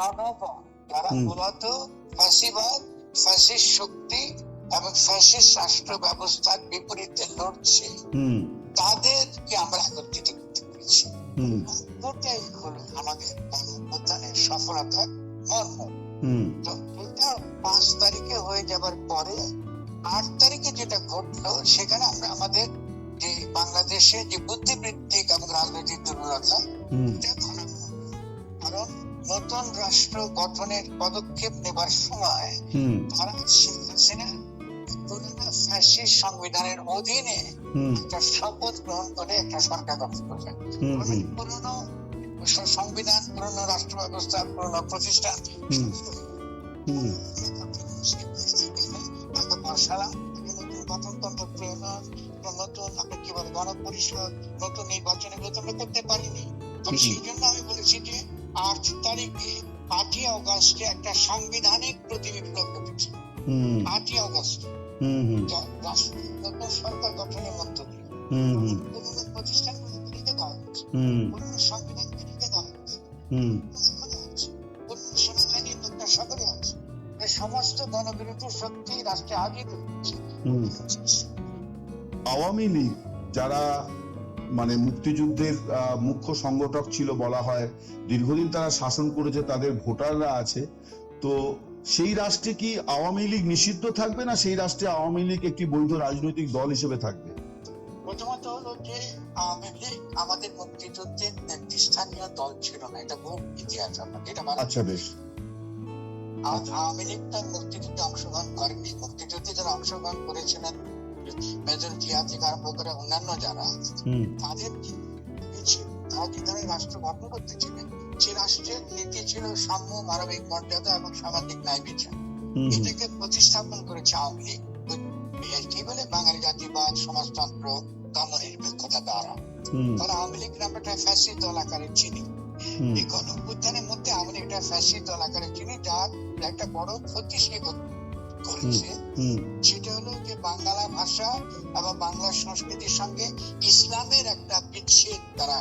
জনগণ যারা মূলত ফাঁসিবাদ ফ্যাসিস্ট শক্তি এবং ফ্যাসিস্ট রাষ্ট্র ব্যবস্থার বিপরীতে লড়ছে। তাদেরকে আমরা একত্রিত করতে পেরেছি। ওটাই হলো আমাদের গণঅভ্যুত্থানের সফলতার মর্ম। তো এটা পাঁচ তারিখে হয়ে যাবার পরে আট তারিখে যেটা ঘটলো সেখানে আমরা আমাদের যে বাংলাদেশে যে বুদ্ধিবৃত্তিক এবং রাজনৈতিক দুর্বলতা হুম। এটা নতুন রাষ্ট্র গঠনের পদক্ষেপ নেবার সময় তারা শেখ হাসিনা পুরোনো সংবিধানের অধীনে একটা শপথ গ্রহণ করে একটা সরকার গঠন করবেন পুরোনো সংবিধান পুরোনো রাষ্ট্র ব্যবস্থা পুরোনো প্রতিষ্ঠান হুম। হুম। তাকে বসালাম নতুন গঠনতন্ত্র প্রণয়ন নতুন আপনি কি বলে গণপরিষদ নতুন নির্বাচনে আমরা করতে পারিনি। সেই জন্য আমি বলেছি যে আট তারিখে আটই অগস্টে একটা সাংবিধানিক প্রতিবিপ্লব ঘটেছে হুম। আটই অগস্ট হুম হুম। রাষ্ট্র নতুন সরকার গঠনের মধ্য দিয়ে দেওয়া হয়েছে। দেওয়া হয়েছে। আছে সেনাবাহিনীর লোকটা সকলে আছে। সমস্ত গণবিরোধী শক্তি রাষ্ট্রে হাজির আওয়ামী লীগ যারা মানে মুক্তিযুদ্ধের মুখ্য সংগঠক ছিল বলা হয়। দীর্ঘদিন তারা শাসন করেছে তাদের ভোটাররা আছে। তো সেই রাষ্ট্রে কি আওয়ামী লীগ নিষিদ্ধ থাকবে না সেই রাষ্ট্রে আওয়ামী লীগ একটি বৈধ রাজনৈতিক দল হিসেবে থাকবে? প্রথমত হলো যে আওয়ামী লীগ আমাদের মুক্তিযুদ্ধের একটি স্থানীয় দল ছিল না এটা বহু ইতিহাস এটা আচ্ছা বেশ। আওয়ামী লীগটা মুক্তিযুদ্ধে অংশগ্রহণ করেনি। মুক্তিযুদ্ধে যারা অংশগ্রহণ করেছিলেন মেজর জিয়া থেকে অন্যান্য যারা তাদের তারা যে ধরনের রাষ্ট্র গঠন করতে ছিলেন সে রাষ্ট্রের নীতি ছিল সাম্য মানবিক মর্যাদা এবং সামাজিক ন্যায় বিচার এটাকে প্রতিস্থাপন করেছে আওয়ামী লীগ কি বলে বাঙালি জাতিবাদ সমাজতন্ত্র ধর্মনিরপেক্ষতা দ্বারা তারা আওয়ামী লীগ নামে একটা ফ্যাসি দল আকারে চিনি এই গণ মধ্যে আওয়ামী লীগ একটা ফ্যাসি দল আকারে চিনি যার একটা বড় ক্ষতি সে কর- করেছে। সেটা হলো যে বাংলা ভাষা এবং বাংলা সংস্কৃতির সঙ্গে ইসলামের একটা বিচ্ছেদ তারা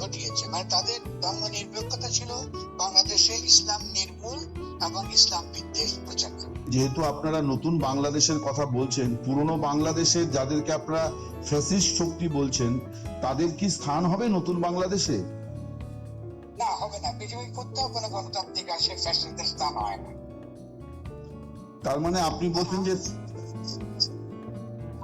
ঘটিয়েছে। মানে তাদের ধর্ম নিরপেক্ষতা ছিল বাংলাদেশে ইসলাম নির্মূল এবং ইসলাম বিদ্বেষ প্রচার যেহেতু আপনারা নতুন বাংলাদেশের কথা বলছেন পুরনো বাংলাদেশে যাদেরকে আপনারা ফ্যাসিস্ট শক্তি বলছেন তাদের কি স্থান হবে নতুন বাংলাদেশে? না হবে না। পৃথিবীর কোথাও কোনো গণতান্ত্রিক রাষ্ট্রে ফ্যাসিস্টদের স্থান হয় না। তার মানে আপনি বলছেন যে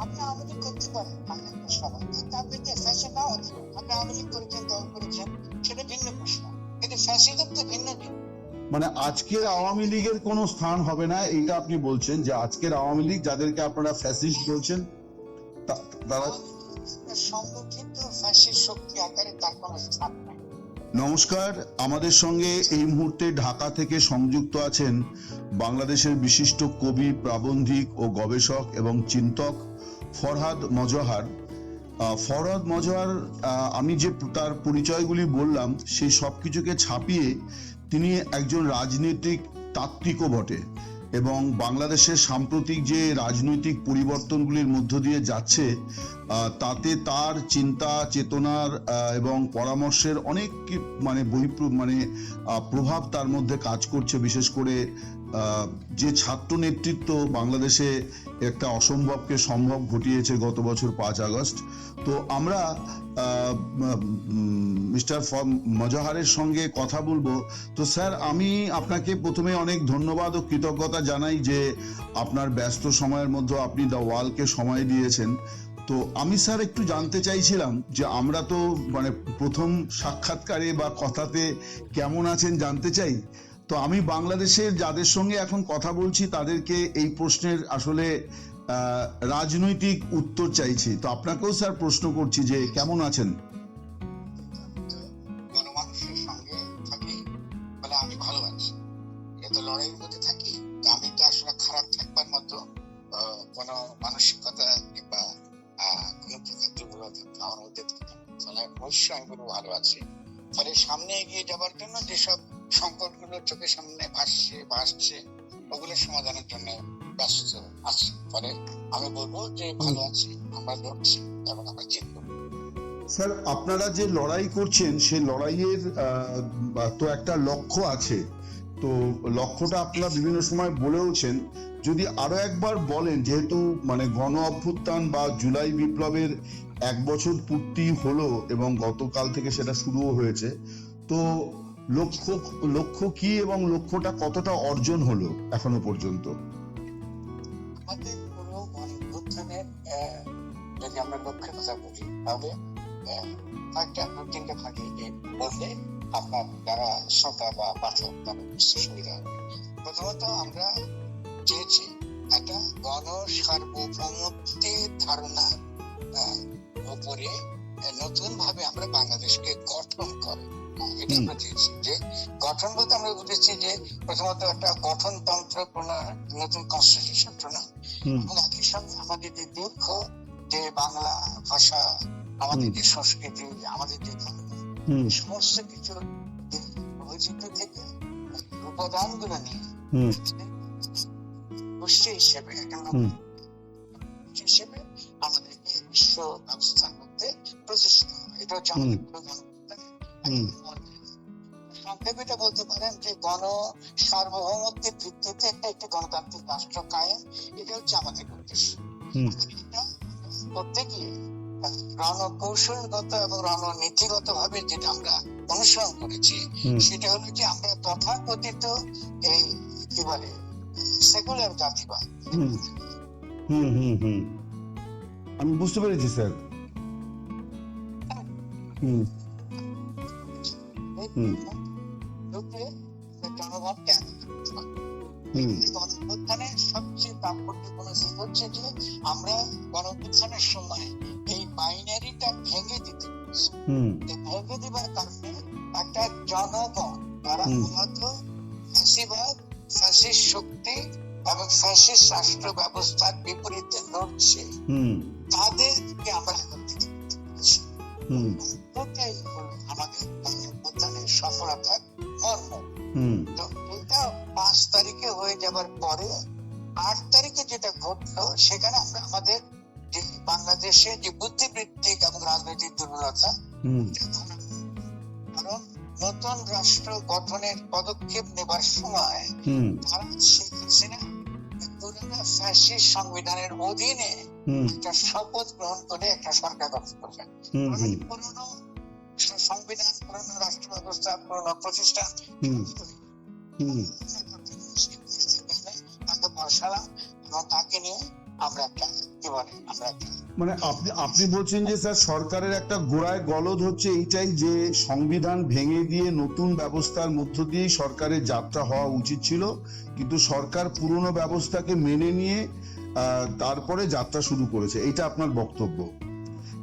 আপনি আওয়ামী করতে পারেন সবাই কিন্তু ফ্যাশন নাও হতে আপনি আওয়ামী করেছেন দল করেছেন সেটা ভিন্ন প্রশ্ন। কিন্তু ফ্যাসিজম তো ভিন্ন মানে আজকের আওয়ামী লীগের কোনো স্থান হবে না এইটা আপনি বলছেন যে আজকের আওয়ামী লীগ যাদেরকে আপনারা ফ্যাসিস্ট বলছেন তারা সংগঠিত ফ্যাসিস্ট শক্তি আকারে তার কোনো স্থান নাই। নমস্কার, আমাদের সঙ্গে এই মুহূর্তে ঢাকা থেকে সংযুক্ত আছেন বাংলাদেশের বিশিষ্ট কবি, প্রাবন্ধিক ও গবেষক এবং চিন্তক ফরহাদ মজহার। ফরহাদ মজহার আমি যে তার পরিচয়গুলি বললাম সেই সব কিছুকে ছাপিয়ে তিনি একজন রাজনৈতিক তাত্ত্বিকও বটে। এবং বাংলাদেশের সাম্প্রতিক যে রাজনৈতিক পরিবর্তনগুলির মধ্য দিয়ে যাচ্ছে তাতে তার চিন্তা, চেতনার এবং পরামর্শের অনেক মানে বহিপ্র মানে প্রভাব তার মধ্যে কাজ করছে, বিশেষ করে যে ছাত্র নেতৃত্ব বাংলাদেশে একটা অসম্ভবকে সম্ভব ঘটিয়েছে গত বছর পাঁচ আগস্ট, তো আমরা মিস্টার মজাহারের সঙ্গে কথা বলব। তো স্যার, আমি আপনাকে প্রথমে অনেক ধন্যবাদ ও কৃতজ্ঞতা জানাই যে আপনার ব্যস্ত সময়ের মধ্যে আপনি দ্য ওয়ালকে সময় দিয়েছেন। তো আমি স্যার একটু জানতে চাইছিলাম যে আমরা তো মানে প্রথম সাক্ষাৎকারে বা কথাতে কেমন আছেন জানতে চাই। তো আমি বাংলাদেশের যাদের সঙ্গে এখন কথা বলছি, তাদেরকে এই প্রশ্নের আসলে রাজনৈতিক উত্তর চাইছি। তো আপনাকেও স্যার প্রশ্ন করছি যে কেমন আছেন? কোনো মানসিকতা কিংবা কোনো প্রকার আমার মধ্যে থাকে অবশ্যই আমি বলব ভালো আছি। ফলে সামনে এগিয়ে যাবার জন্য যেসব সংকটগুলো চোখের সামনে ভাসছে ভাসছে। ওগুলো সমাধানের জন্য ব্যস্ত আছি। ফলে আমি বলব যে ভালো আছি, আমরা লড়ছি এবং আমরা জিতবো। স্যার, আপনারা যে লড়াই করছেন, সেই লড়াইয়ের তো একটা লক্ষ্য আছে। তো লক্ষ্যটা আপনারা বিভিন্ন সময় বলেওছেন যদি আরও একবার বলেন, যেহেতু মানে গণ অভ্যুত্থান বা জুলাই বিপ্লবের এক বছর পূর্তি হলো এবং গতকাল থেকে সেটা শুরুও হয়েছে, তো লক্ষ্য লক্ষ্য কি এবং লক্ষ্যটা কতটা অর্জন হলো এখনও পর্যন্ত? আমাদের যদি আমরা লক্ষ্যের কথা বলি, তাহলে তিনটে বললে আপনার যারা শ্রোতা বা পাঠক তাদের সুবিধা হবে প্রথমত আমরা চেয়েছি একটা গণ সার্বভৌমত্বের ধারণা উপরে নতুন ভাবে আমরা বাংলাদেশকে গঠন করে এটা আমরা চেয়েছি যে গঠন বলতে আমরা বুঝেছি যে প্রথমত একটা গঠনতন্ত্র প্রণয়ন নতুন কনস্টিটিউশন প্রণয়ন এবং একই সঙ্গে আমাদের যে দীর্ঘ যে বাংলা ভাষা আমাদের যে সংস্কৃতি আমাদের যে সমস্ত কিছু বৈচিত্র্য থেকে উপাদানগুলো নিয়ে গোষ্ঠী হিসেবে হিসেবে আমাদেরকে বিশ্ব ব্যবস্থার মধ্যে প্রতিষ্ঠিত হবে এটা হচ্ছে আমাদের এটা বলতে পারেন যে গণ সার্বভৌমত্বের ভিত্তিতে একটা একটি গণতান্ত্রিক রাষ্ট্র কায়েম এটা হচ্ছে আমাদের উদ্দেশ্য। করতে গিয়ে রণকৌশলগত এবং রণনীতিগত ভাবে যেটা আমরা অনুসরণ করেছি সেটা হলো যে আমরা তথাকথিত এই কি বলে সেকুলার জাতিবাদ। হুম। হুম হুম হুম। আমি বুঝতে পেরেছি স্যার। হুম। হুম। জনগণকে সবচেয়ে তাৎপর্যপূর্ণ হচ্ছে যে আমরা গণঅভ্যুত্থানের সময় এই বাইনারিটা ভেঙে দিতে ভেঙে দিবার কারণে একটা জনগণ হুম। মূলত ফ্যাসিবাদ ফ্যাসিস্ট শক্তি এবং ফ্যাসিস্ট রাষ্ট্র ব্যবস্থার বিপরীতে লড়ছে তাদেরকে আমরা হলো আমাদের গণঅভ্যুত্থানের সফলতার মর্ম তো এটা পাঁচ তারিখে হয়ে যাবার পরে আট তারিখে যেটা ঘটলো সেখানে আমরা আমাদের যে বাংলাদেশে যে বুদ্ধিবৃত্তিক এবং রাজনৈতিক দুর্বলতা কারণ নতুন রাষ্ট্র গঠনের পদক্ষেপ নেবার সময় তারা শেখ হাসিনা পুরোনো সংবিধানের অধীনে একটা শপথ গ্রহণ করে একটা সরকার গঠন হুম সংবিধান পুরনো রাষ্ট্র ব্যবস্থা পুরোনো প্রতিষ্ঠান তাকে বসালাম এবং তাকে নিয়ে আমরা একটা কি বলে আমরা একটা মানে আপনি আপনি বলছেন যে স্যার সরকারের একটা গোড়ায় গলদ হচ্ছে এইটাই যে সংবিধান ভেঙে দিয়ে নতুন ব্যবস্থার মধ্য দিয়েই সরকারের যাত্রা হওয়া উচিত ছিল। কিন্তু সরকার পুরনো ব্যবস্থাকে মেনে নিয়ে তারপরে যাত্রা শুরু করেছে। এটা আপনার বক্তব্য।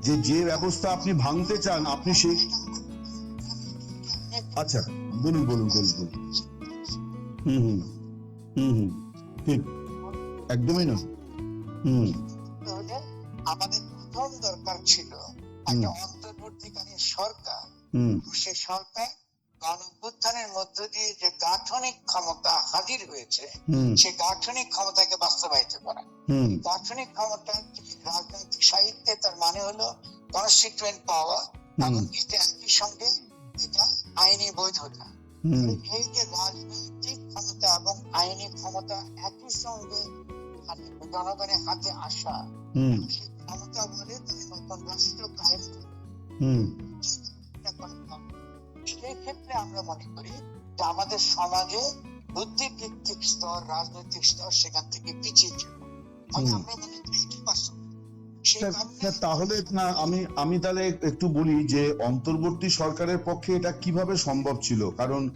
যে যে ব্যবস্থা আপনি ভাঙতে চান, আপনি সেই আচ্ছা বলুন বলুন বলুন বলুন। হুম হুম হুম হুম, ঠিক। একদমই না। হুম। আমাদের প্রথম দরকার ছিল একটা অন্তর্বর্তীকালীন সরকার। সে সরকার গণঅভ্যুত্থানের মধ্য দিয়ে যে গাঠনিক ক্ষমতা হাজির হয়েছে সে গাঠনিক ক্ষমতাকে বাস্তবায়িত করা। গাঠনিক ক্ষমতা রাজনৈতিক সাহিত্যে তার মানে হলো কনস্টিটুয়েন্ট পাওয়ার এবং এটা একই সঙ্গে এটা আইনি বৈধতা। এই যে রাজনৈতিক ক্ষমতা এবং আইনি ক্ষমতা একই সঙ্গে জনগণের হাতে আসা ক্ষমতা বলে তারা রাষ্ট্র কায়েম হুম। এখন সেই ক্ষেত্রে আমরা মনে করি যে আমাদের সমাজে স্তর রাজনৈতিক স্তর সেখান থেকে পিছিয়ে ছিল আমরা মনে করি এটি বাস্তব। সেই স্যার, কারণে স্যার, তাহলে না আমি আমি তাহলে একটু বলি যে অন্তর্বর্তী সরকারের পক্ষে এটা কীভাবে সম্ভব ছিল? কারণ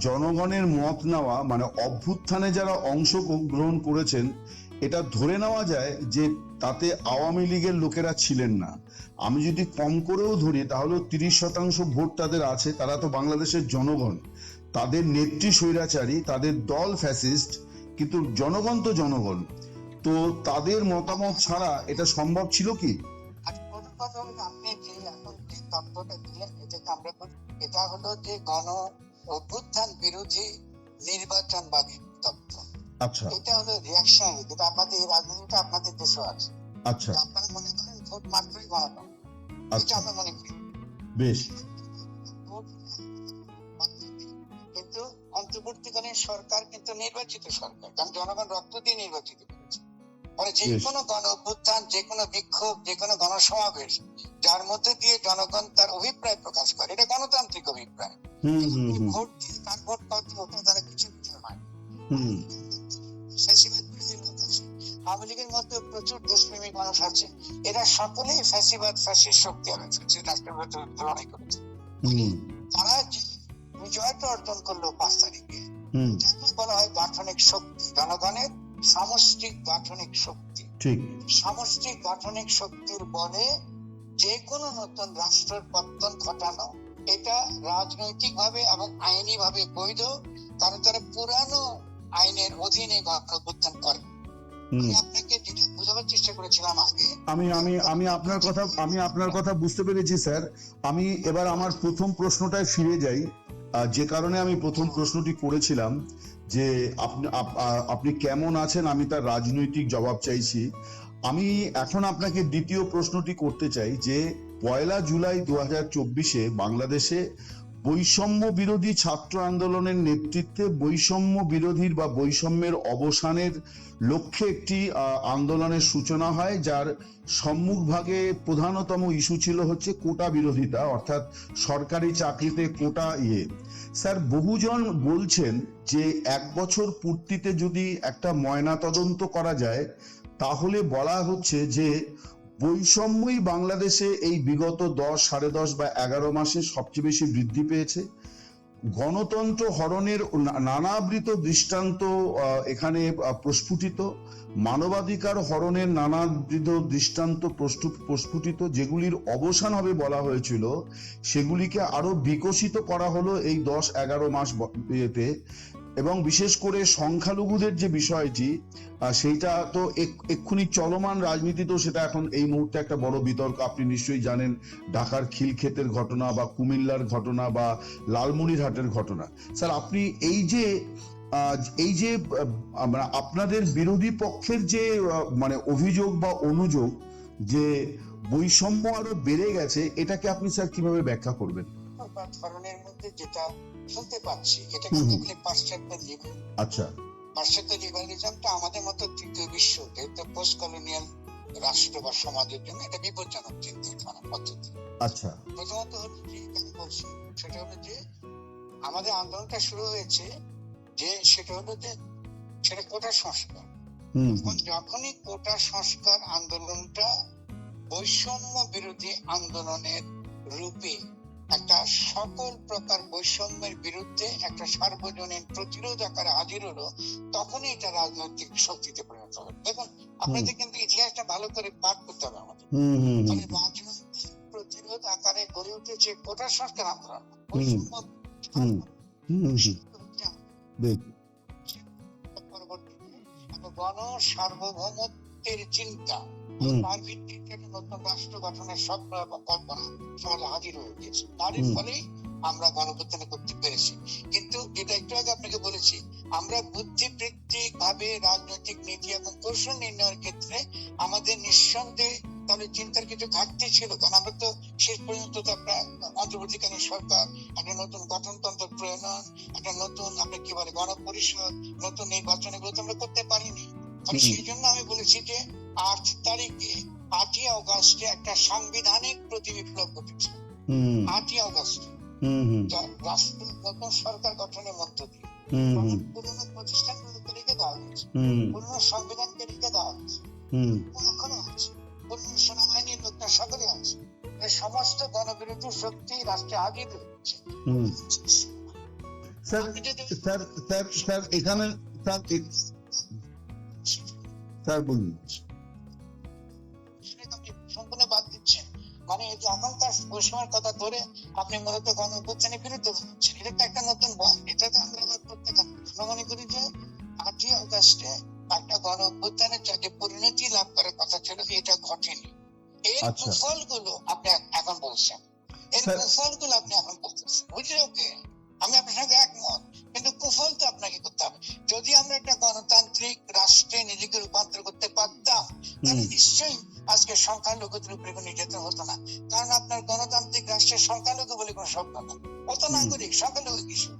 জনগণের মত নেওয়া মানে অভ্যুত্থানে যারা অংশ গ্রহণ করেছেন এটা ধরে নেওয়া যায় যে তাতে আওয়ামী লীগের লোকেরা ছিলেন না। আমি যদি কম করেও ধরি তাহলে তিরিশ শতাংশ ভোট তাদের আছে, তারা তো বাংলাদেশের জনগণ। তাদের নেত্রী স্বৈরাচারী, তাদের দল ফ্যাসিস্ট, কিন্তু জনগণ তো জনগণ। তো তাদের মতামত ছাড়া এটা সম্ভব ছিল কি? এটা হলো যে গণ অভ্যুত্থান বিরোধী নির্বাচনবাদী তত্ত্ব। আচ্ছা। এটা হলো রিয়াকশনারি যেটা আমাদের এই রাজনীতিটা আপনাদের দেশে আছে। আচ্ছা। আপনারা মনে করেন ভোট মাত্রই গণতন্ত্র আচ্ছা। আমরা মনে করি। বেশ। কিন্তু অন্তর্বর্তীকালীন সরকার কিন্তু নির্বাচিত সরকার কারণ জনগণ রক্ত দিয়ে নির্বাচিত করেছে। মানে যে কোনো গণ অভ্যুত্থান যে কোনো বিক্ষোভ যে কোনো গণসমাবেশ যার মধ্যে দিয়ে জনগণ তার অভিপ্রায় প্রকাশ করে এটা গণতান্ত্রিক অভিপ্রায়। ভোট দিয়ে কার ভোট কত ওটা তারা কিছু বিষয় নয় ফ্যাসিবাদ বিরোধী লোক আছে। আওয়ামী লীগের মধ্যে প্রচুর দেশপ্রেমিক মানুষ আছে। এরা সকলেই ফ্যাসিবাদ ফ্যাসিস্ট শক্তি রাষ্ট্রপতি লড়াই করেছে। তারা যে বিজয়টা অর্জন করল পাঁচ তারিখে বলা হয় গাঠনিক শক্তি জনগণের সামষ্টিক গাঠনিক শক্তি। সামষ্টিক গাঠনিক শক্তির বলে যে কোনো নতুন রাষ্ট্রের পত্তন ঘটানো এটা রাজনৈতিক ভাবে এবং আইনি ভাবে বৈধ। কারণ তারা পুরানো আইনের অধীনে গণঅভ্যুত্থান করে। আমি আপনাকে বোঝাবার চেষ্টা করেছিলাম আগে। আমি আমি আমি আপনার কথা আমি আপনার কথা বুঝতে পেরেছি স্যার। আমি এবার আমার প্রথম প্রশ্নটায় ফিরে যাই। যে কারণে আমি প্রথম প্রশ্নটি করেছিলাম যে আপনি আপনি কেমন আছেন? আমি তার রাজনৈতিক জবাব চাইছি। আমি এখন আপনাকে দ্বিতীয় প্রশ্নটি করতে চাই যে পয়লা জুলাই দু হাজার চব্বিশে বাংলাদেশে বৈষম্য বিরোধী ছাত্র আন্দোলনের নেতৃত্বে বৈষম্য বিরোধীর বা বৈষম্যের অবসানের লক্ষ্যে একটি আন্দোলনের সূচনা হয়, যার সম্মুখভাগে প্রধানতম ইস্যু ছিল হচ্ছে কোটা বিরোধিতা, অর্থাৎ সরকারি চাকরিতে কোটা ইয়ে। স্যার, বহুজন বলছেন যে এক বছর পূর্তিতে যদি একটা ময়না তদন্ত করা যায়, তাহলে বলা হচ্ছে যে বৈষম্যই বাংলাদেশে এই বিগত দশ, সাড়ে দশ বা এগারো মাসে সবচেয়ে বেশি বৃদ্ধি পেয়েছে। গণতন্ত্র হরণের নানাবৃত দৃষ্টান্ত এখানে প্রস্ফুটিত। মানবাধিকার হরণের নানাবিধ দৃষ্টান্ত প্রস্ফুটিত, যেগুলির অবসান হবে বলা হয়েছিল, সেগুলিকে আরও বিকশিত করা হলো এই দশ, এগারো মাস ইয়েতে। এবং বিশেষ করে সংখ্যালঘুদের যে বিষয়টি সেইটা তো এক্ষুনি চলমান রাজনীতিতেও সেটা এখন এই মুহূর্তে একটা বড় বিতর্ক। আপনি নিশ্চয়ই জানেন ঢাকার খিলক্ষেতের ঘটনা বা কুমিল্লার ঘটনা বা লালমনিরহাটের ঘটনা। স্যার, আপনি এই যে এই যে আপনাদের বিরোধী পক্ষের যে মানে অভিযোগ বা অনুযোগ যে বৈষম্য আরও বেড়ে গেছে, এটাকে আপনি স্যার কীভাবে ব্যাখ্যা করবেন? বা ধরনের মধ্যে যেটা বলে পাশ্চাত্য আচ্ছা। পাশ্চাত্য আমাদের মতো তৃতীয় বিশ্ব যেহেতু পোস্ট কলোনিয়াল রাষ্ট্র বা সমাজের জন্য এটা বিপজ্জনক চিন্তাধারা পদ্ধতি। আচ্ছা। প্রথমত হলো যে বলছি সেটা হলো যে আমাদের আন্দোলনটা শুরু হয়েছে যে সেটা হলো যে সেটা কোটা সংস্কার। যখনই কোটা সংস্কার আন্দোলনটা বৈষম্য বিরোধী আন্দোলনের রূপে একটা সকল প্রকার বৈষম্যের বিরুদ্ধে একটা সার্বজনীন প্রতিরোধ আকারে হাজির হলো তখনই এটা রাজনৈতিক শক্তিতে পরিণত হবে। দেখুন আপনাদের কিন্তু ইতিহাসটা ভালো করে পাঠ করতে হবে আমাদের। রাজনৈতিক প্রতিরোধ আকারে গড়ে উঠেছে কোটা সংস্কার আন্দোলন পরবর্তীতে গণ সার্বভৌমত্বের চিন্তা। তার ভিত্তিতে নতুন রাষ্ট্র গঠনের স্বপ্ন এবং কল্পনা সমাজে হাজির হয়ে গিয়েছে। তারই ফলেই আমরা গণপ্রত্যান করতে পেরেছি। কিন্তু যেটা একটু আগে আপনাকে বলেছি আমরা বুদ্ধিবৃত্তিক ভাবে রাজনৈতিক নীতি এবং কৌশল নির্ণয়ের ক্ষেত্রে আমাদের নিঃসন্দেহে তাহলে চিন্তার কিছু ঘাটতি ছিল কারণ আমরা তো শেষ পর্যন্ত তো আপনার অন্তর্বর্তীকালীন সরকার একটা নতুন গঠনতন্ত্র প্রণয়ন একটা নতুন আপনি কি বলে গণপরিষদ নতুন নির্বাচন এগুলো তো আমরা করতে পারিনি। সেই জন্য আমি বলেছি যে আট তারিখে আটই অগস্টে একটা সাংবিধানিক প্রতি বিপ্লব ঘটেছে। আটই অগস্ট রাষ্ট্র নতুন সরকার গঠনের মধ্য দিয়ে পুরনো প্রতিষ্ঠানগুলোকে রেখে দেওয়া হয়েছে পুরনো সংবিধানকে রেখে দেওয়া হয়েছে এখনও আছে। পুরনো সেনাবাহিনীর লোকটা সকলে আছে। এই সমস্ত গণবিরোধী শক্তি রাষ্ট্রে হাজির স্যার স্যার স্যার স্যার এখানে স্যার স্যার বলুন। মানে এই যে এখনকার বৈষম্যের কথা ধরে আপনি মূলত গণ অভ্যুত্থানের বিরুদ্ধে বলছেন এটা তো একটা নতুন বল এটাতে আমরা আবার প্রত্যেক আমরা মনে করি যে আটই অগস্টে একটা গণ অভ্যুত্থানের যে পরিণতি লাভ করার কথা ছিল এটা ঘটেনি। এর আচ্ছা। গুলো আপনি এখন বলছেন। এর স্যার- গুলো আপনি এখন বলতেছেন। বুঝলি ওকে আমি আপনার সঙ্গে একমত কিন্তু কুফল তো আপনাকে করতে হবে। যদি আমরা একটা গণতান্ত্রিক রাষ্ট্রে নিজেকে রূপান্তর করতে পারতাম তাহলে। নিশ্চয়ই আজকে সংখ্যালঘুদের উপরে কোনো নির্যাতন হতো না। কারণ আপনার গণতান্ত্রিক রাষ্ট্রের সংখ্যালঘু বলে কোনো শব্দ না কত নাগরিক সংখ্যালঘু কিছু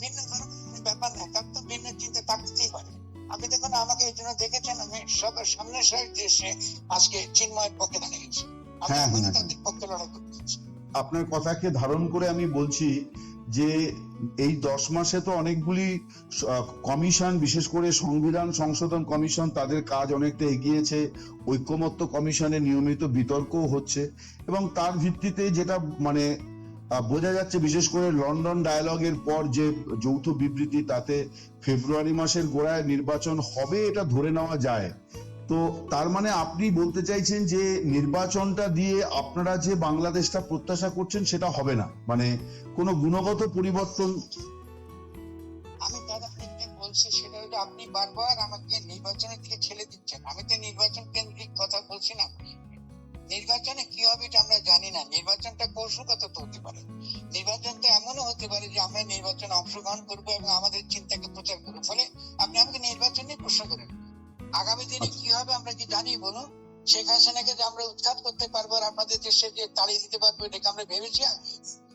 ভিন্ন ধর্মের কোনো ব্যাপার না তার তো ভিন্ন চিন্তা থাকতেই পারে। আপনি দেখুন আমাকে এই জন্য দেখেছেন আমি সবার সামনে সারিতে দেশে আজকে চিন্ময়ের পক্ষে দাঁড়িয়েছি আমি হ্যাঁ, এখনও হ্যাঁ। তাদের পক্ষে লড়াই করতেছি আপনার কথাকে ধারণ করে আমি বলছি যে এই দশ মাসে তো অনেকগুলি কমিশন, বিশেষ করে সংবিধান সংশোধন কমিশন, তাদের কাজ অনেকটা এগিয়েছে। ঐক্যমত্য কমিশনে নিয়মিত বিতর্কও হচ্ছে। এবং তার ভিত্তিতে যেটা মানে বোঝা যাচ্ছে, বিশেষ করে লন্ডন ডায়ালগের পর যে যৌথ বিবৃতি, তাতে ফেব্রুয়ারি মাসের গোড়ায় নির্বাচন হবে, এটা ধরে নেওয়া যায়। তো তার মানে আপনি বলতে চাইছেন যে নির্বাচনটা দিয়ে আপনারা যে বাংলাদেশটা প্রত্যাশা করছেন সেটা হবে না? মানে কোনো গুণগত পরিবর্তন আমি দাদা বলছি সেটা হলো আপনি বারবার আমাকে নির্বাচনের দিকে দিচ্ছেন। আমি তো নির্বাচন কেন্দ্রিক কথা বলছি না। নির্বাচনে কি হবে এটা আমরা জানি না। নির্বাচনটা কৌশলগত তো হতে পারে। নির্বাচন তো এমনও হতে পারে যে আমরা নির্বাচনে অংশগ্রহণ করব এবং আমাদের চিন্তাকে প্রচার করব। ফলে আগামী দিনে কি হবে আমরা কি জানি বলুন শেখ হাসিনাকে যে আমরা উৎখাত করতে পারব আর আমাদের দেশে যে তাড়িয়ে দিতে পারব এটাকে আমরা ভেবেছি?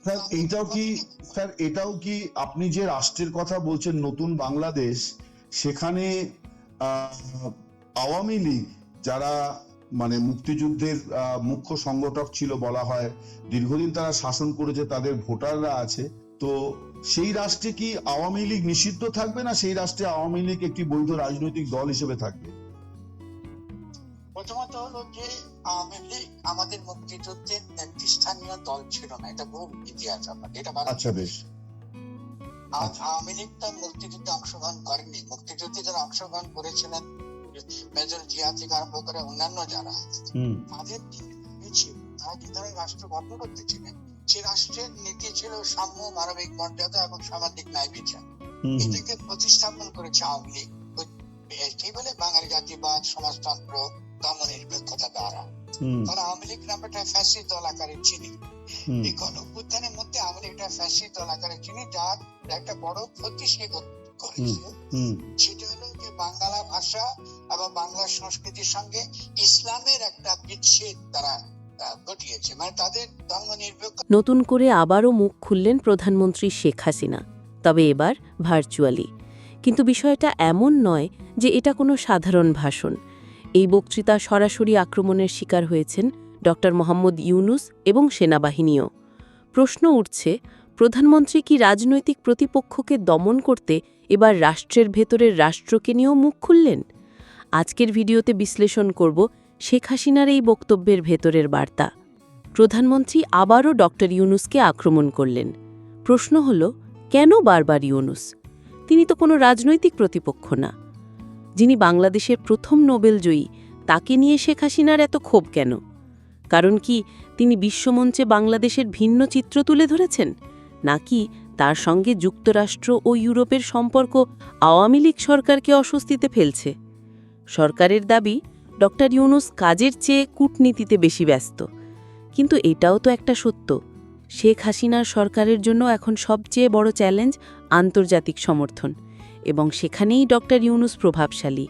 স্যার এইটাও কি স্যার, এটাও কি আপনি যে রাষ্ট্রের কথা বলছেন, নতুন বাংলাদেশ, সেখানে আওয়ামী লীগ যারা মানে মুক্তিযুদ্ধের মুখ্য সংগঠক ছিল বলা হয়, দীর্ঘদিন তারা শাসন করেছে, তাদের ভোটাররা আছে, তো সেই রাষ্ট্রে কি আওয়ামী লীগ নিষিদ্ধ থাকবে না সেই রাষ্ট্রে আওয়ামী লীগ একটি বৈধ রাজনৈতিক দল হিসেবে থাকবে? প্রথমত হলো যে আওয়ামী লীগ আমাদের মুক্তিযুদ্ধের একটি স্থানীয় দল ছিল না এটা বহু ইতিহাস আমাদের এটা আচ্ছা বেশ। আচ্ছা। আওয়ামী মুক্তিযুদ্ধে অংশগ্রহণ করেনি। মুক্তিযুদ্ধে যারা অংশগ্রহণ করেছিলেন মেজর জিয়া থেকে আরম্ভ করে অন্যান্য যারা তাদের কি তারা যে ধরনের রাষ্ট্র গঠন করতেছিলেন সে রাষ্ট্রের নীতি ছিল সাম্য মানবিক মর্যাদা এবং সামাজিক ন্যায় বিচার। এটাকে প্রতিস্থাপন করেছে আওয়ামী লীগ। কি বলে? বাঙালি জাতিবাদ সমাজতন্ত্র ধর্মনিরপেক্ষতা দ্বারা। তারা আওয়ামী লীগ নামটা ফ্যাসিস্ট দল আকারে চিনি। এই গণ অভ্যুত্থানের মধ্যে আওয়ামী লীগ একটা ফ্যাসিস্ট দল আকারে চিনি যার একটা বড় ক্ষতি সে কর- করেছে। সেটা হলো যে বাংলা ভাষা এবং বাংলা সংস্কৃতির সঙ্গে ইসলামের একটা বিচ্ছেদ তারা ঘটিয়েছে। মানে তাদের ধর্ম নিরপেক্ষ নতুন করে আবারও মুখ খুললেন প্রধানমন্ত্রী শেখ হাসিনা, তবে এবার ভার্চুয়ালি। কিন্তু বিষয়টা এমন নয় যে এটা কোনো সাধারণ ভাষণ। এই বক্তৃতা সরাসরি আক্রমণের শিকার হয়েছেন ড. মোহাম্মদ ইউনুস এবং সেনাবাহিনীও। প্রশ্ন উঠছে, প্রধানমন্ত্রী কি রাজনৈতিক প্রতিপক্ষকে দমন করতে এবার রাষ্ট্রের ভেতরের রাষ্ট্রকে নিয়েও মুখ খুললেন? আজকের ভিডিওতে বিশ্লেষণ করব শেখ হাসিনার এই বক্তব্যের ভেতরের বার্তা। প্রধানমন্ত্রী আবারও ডক্টর ইউনুসকে আক্রমণ করলেন। প্রশ্ন হল, কেন বারবার ইউনুস? তিনি তো কোনো রাজনৈতিক প্রতিপক্ষ না। যিনি বাংলাদেশের প্রথম নোবেল জয়ী, তাকে নিয়ে শেখ হাসিনার এত ক্ষোভ কেন? কারণ কি তিনি বিশ্বমঞ্চে বাংলাদেশের ভিন্ন চিত্র তুলে ধরেছেন? নাকি তার সঙ্গে যুক্তরাষ্ট্র ও ইউরোপের সম্পর্ক আওয়ামী লীগ সরকারকে অস্বস্তিতে ফেলছে? সরকারের দাবি ডক্টর ইউনুস কাজের চেয়ে কূটনীতিতে বেশি ব্যস্ত। কিন্তু এটাও তো একটা সত্য। শেখ হাসিনার সরকারের জন্য এখন সবচেয়ে বড় চ্যালেঞ্জ আন্তর্জাতিক সমর্থন এবং সেখানেই ডক্টর ইউনুস প্রভাবশালী।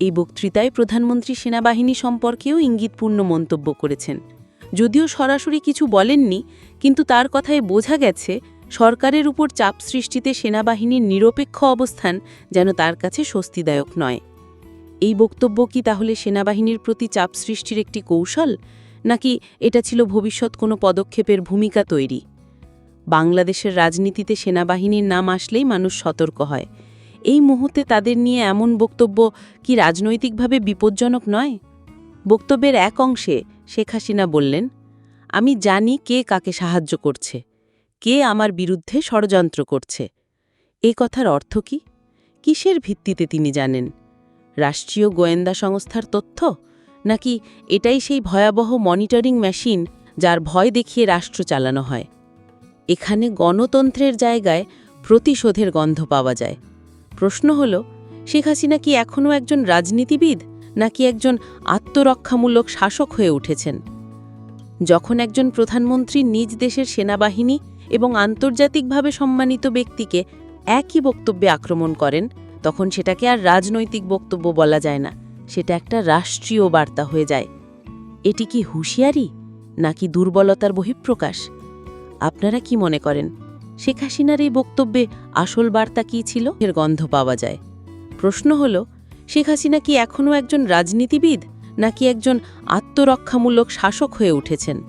এই বক্তৃতায় প্রধানমন্ত্রী সেনাবাহিনী সম্পর্কেও ইঙ্গিতপূর্ণ মন্তব্য করেছেন। যদিও সরাসরি কিছু বলেননি, কিন্তু তার কথায় বোঝা গেছে, সরকারের উপর চাপ সৃষ্টিতে সেনাবাহিনীর নিরপেক্ষ অবস্থান যেন তার কাছে স্বস্তিদায়ক নয়। এই বক্তব্য কি তাহলে সেনাবাহিনীর প্রতি চাপ সৃষ্টির একটি কৌশল? নাকি এটা ছিল ভবিষ্যৎ কোনো পদক্ষেপের ভূমিকা তৈরি? বাংলাদেশের রাজনীতিতে সেনাবাহিনীর নাম আসলেই মানুষ সতর্ক হয়। এই মুহূর্তে তাদের নিয়ে এমন বক্তব্য কি রাজনৈতিকভাবে বিপজ্জনক নয়? বক্তব্যের এক অংশে শেখ হাসিনা বললেন, আমি জানি কে কাকে সাহায্য করছে, কে আমার বিরুদ্ধে ষড়যন্ত্র করছে। এ কথার অর্থ কি? কিসের ভিত্তিতে তিনি জানেন? রাষ্ট্রীয় গোয়েন্দা সংস্থার তথ্য? নাকি এটাই সেই ভয়াবহ মনিটরিং মেশিন যার ভয় দেখিয়ে রাষ্ট্র চালানো হয়? এখানে গণতন্ত্রের জায়গায় প্রতিশোধের গন্ধ পাওয়া যায়। প্রশ্ন হল, শেখ হাসিনা কি এখনও একজন রাজনীতিবিদ? নাকি একজন আত্মরক্ষামূলক শাসক হয়ে উঠেছেন? যখন একজন প্রধানমন্ত্রী নিজ দেশের সেনাবাহিনী এবং আন্তর্জাতিকভাবে সম্মানিত ব্যক্তিকে একই বক্তব্যে আক্রমণ করেন তখন সেটাকে আর রাজনৈতিক বক্তব্য বলা যায় না। সেটা একটা রাষ্ট্রীয় বার্তা হয়ে যায়। এটি কি হুঁশিয়ারি নাকি দুর্বলতার বহিঃপ্রকাশ? আপনারা কি মনে করেন? শেখ হাসিনার এই বক্তব্যে আসল বার্তা কী ছিল? এর গন্ধ পাওয়া যায়। প্রশ্ন হল, শেখ হাসিনা কি এখনও একজন রাজনীতিবিদ নাকি একজন আত্মরক্ষামূলক শাসক হয়ে উঠেছেন?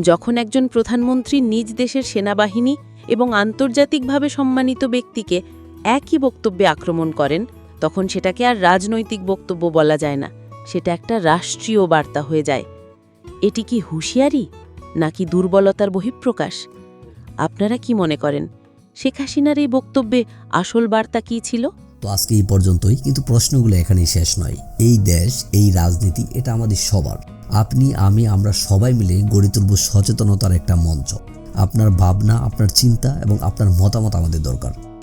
যখন একজন প্রধানমন্ত্রী নিজ দেশের সেনাবাহিনী এবং আন্তর্জাতিকভাবে সম্মানিত ব্যক্তিকে একই বক্তব্যে আক্রমণ করেন, তখন সেটাকে আর রাজনৈতিক বক্তব্য বলা যায় না। সেটা একটা রাষ্ট্রীয় বার্তা হয়ে যায়। এটি কি হুঁশিয়ারি, নাকি দুর্বলতার বহিঃপ্রকাশ? আপনারা কি মনে করেন, শেখ হাসিনার এই বক্তব্যে আসল বার্তা কী ছিল? তো আজকে এই পর্যন্তই, কিন্তু প্রশ্নগুলো এখানেই শেষ নয়। এই দেশ, এই রাজনীতি, এটা আমাদের সবার। আপনি, আমি, আমরা সবাই মিলে গড়ে তুলব সচেতনতার একটা মঞ্চ। আপনার ভাবনা, আপনার চিন্তা এবং আপনার মতামত আমাদের দরকার।